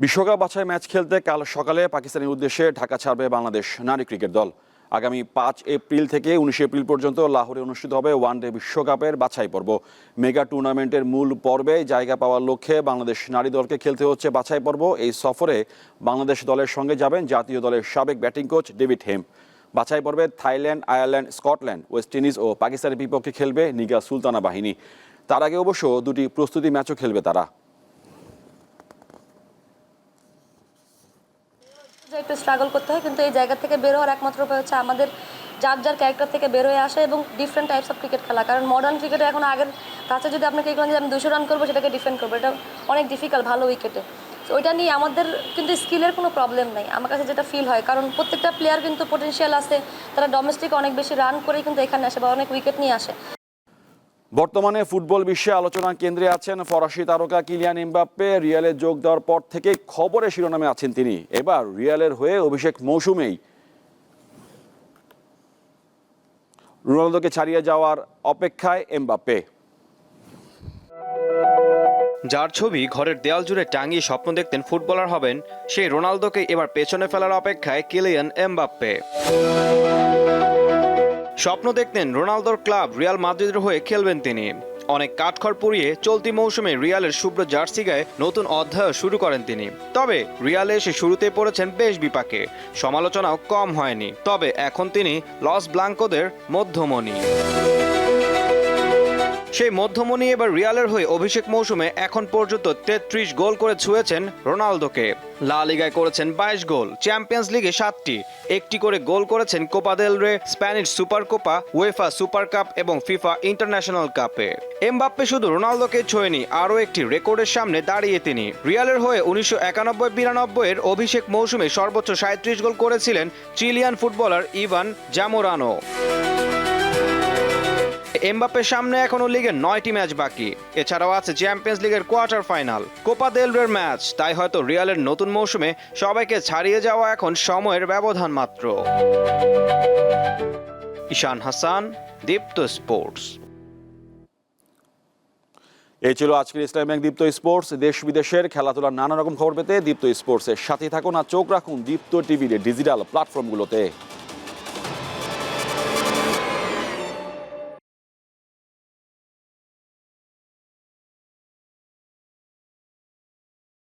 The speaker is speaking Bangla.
বিশ্বকাপ বাছাই ম্যাচ খেলতে কাল সকালে পাকিস্তানের উদ্দেশ্যে ঢাকা ছাড়বে বাংলাদেশ নারী ক্রিকেট দল। আগামী পাঁচ এপ্রিল থেকে উনিশে এপ্রিল পর্যন্ত লাহোরে অনুষ্ঠিত হবে ওয়ানডে বিশ্বকাপের বাছাই পর্ব। মেগা টুর্নামেন্টের মূল পর্বে জায়গা পাওয়ার লক্ষ্যে বাংলাদেশ নারী দলকে খেলতে হচ্ছে বাছাই পর্ব। এই সফরে বাংলাদেশ দলের সঙ্গে যাবেন জাতীয় দলের সাবেক ব্যাটিং কোচ ডেভিড হেম। বাছাই পর্বে Thailand, Ireland, Scotland, West Indies ও পাকিস্তানের বিপক্ষে খেলবে নিগা সুলতানা বাহিনী। তার আগে অবশ্য দুটি প্রস্তুতি ম্যাচও খেলবে তারা। একটু স্ট্রাগল করতে হয়, কিন্তু এই জায়গা থেকে বের হওয়ার একমাত্র উপায় হচ্ছে আমাদের যার যার ক্যারেক্টার থেকে বের হয়ে আসা এবং ডিফারেন্ট টাইপস অফ ক্রিকেট খেলা। কারণ মডার্ন ক্রিকেটে এখন আগের কাছে যদি আপনাকে করেন যে আমি দুশো রান করব, সেটাকে ডিফেন্ড করব। এটা অনেক ডিফিকাল্ট ভালো উইকেটে ওইটা নিয়ে আমাদের কিন্তু স্কিলের কোনো প্রবলেম নেই। আমার কাছে যেটা ফিল হয়, কারণ প্রত্যেকটা প্লেয়ার কিন্তু পোটেনশিয়াল আছে, তারা ডোমেস্টিক অনেক বেশি রান করেই কিন্তু এখানে আসে বা অনেক উইকেট নিয়ে আসে। বর্তমানে ফুটবল বিশ্বে আলোচনার কেন্দ্রে আছেন ফরাসি তারকা কিলিয়ান এমবাপ্পে। রিয়ালে যোগ দেওয়ার পর থেকে খবরে শিরোনামে আছেন তিনি। এবার রিয়ালের হয়ে অভিষেক মৌসুমেই রোনালদোকে ছাড়িয়ে যাওয়ার অপেক্ষায় এমবাপ্পে। যার ছবি ঘরের দেয়াল জুড়ে টাঙিয়ে স্বপ্ন দেখতেন ফুটবলার হবেন, সেই রোনালদোকে এবার পেছনে ফেলার অপেক্ষায় কিলিয়ান এমবাপ্পে। স্বপ্ন দেখতেন রোনালদোর ক্লাব রিয়াল মাদ্রিদের হয়ে খেলবেন তিনি। অনেক কাঠখড় পুড়িয়ে চলতি মৌসুমে রিয়ালের শুভ্র জার্সি গায়ে নতুন অধ্যায় শুরু করেন তিনি। তবে রিয়ালে এসে শুরুতে পড়েছেন বেশ বিপাকে। সমালোচনাও কম হয়নি। তবে এখন তিনি লস ব্লাঙ্কোদের মধ্যমণি। সেই মধ্যমণি এবার রিয়ালের হয়ে অভিষেক মৌসুমে এখন পর্যন্ত তেত্রিশ গোল করে ছুঁয়েছেন রোনালদোকে। লা লিগায় করেছেন বাইশ গোল, চ্যাম্পিয়ন্স লিগে সাতটি। একটি করে গোল করেছেন Copa del Rey Spanish Super Copa UEFA Super Cup এবং ফিফা ইন্টারন্যাশনাল কাপে। এমবাপ্পে শুধু রোনালদোকে ছোঁয়নি, আরও একটি রেকর্ডের সামনে দাঁড়িয়ে তিনি। রিয়ালের হয়ে উনিশশো একানব্বই বিরানব্বই এর অভিষেক মৌসুমে সর্বোচ্চ সাঁত্রিশ গোল করেছিলেন চিলিয়ান ফুটবলার ইভান জামোরানো। এমবাপ্পের সামনে এখনও লিগের নয়টি ম্যাচ বাকি। এছাড়াও আছে চ্যাম্পিয়ন্স লিগের কোয়ার্টার ফাইনাল, কোপা দেল রের ম্যাচ, তাই হয়তো রিয়ালের নতুন মৌসুমে সবাইকে ছাড়িয়ে যাওয়া এখন সময়ের ব্যবধান মাত্র। ঈশান হাসান, দীপ্ত স্পোর্টস। এই ছিল আজকের ইসলাম ব্যাংক দীপ্ত স্পোর্টস, দেশ বিদেশের খেলাধুলার নানা রকম খবর পেতে দীপ্ত স্পোর্টসের সাথে থাকুন আর চোখ রাখুন দীপ্ত টিভির ডিজিটাল প্ল্যাটফর্মগুলোতে।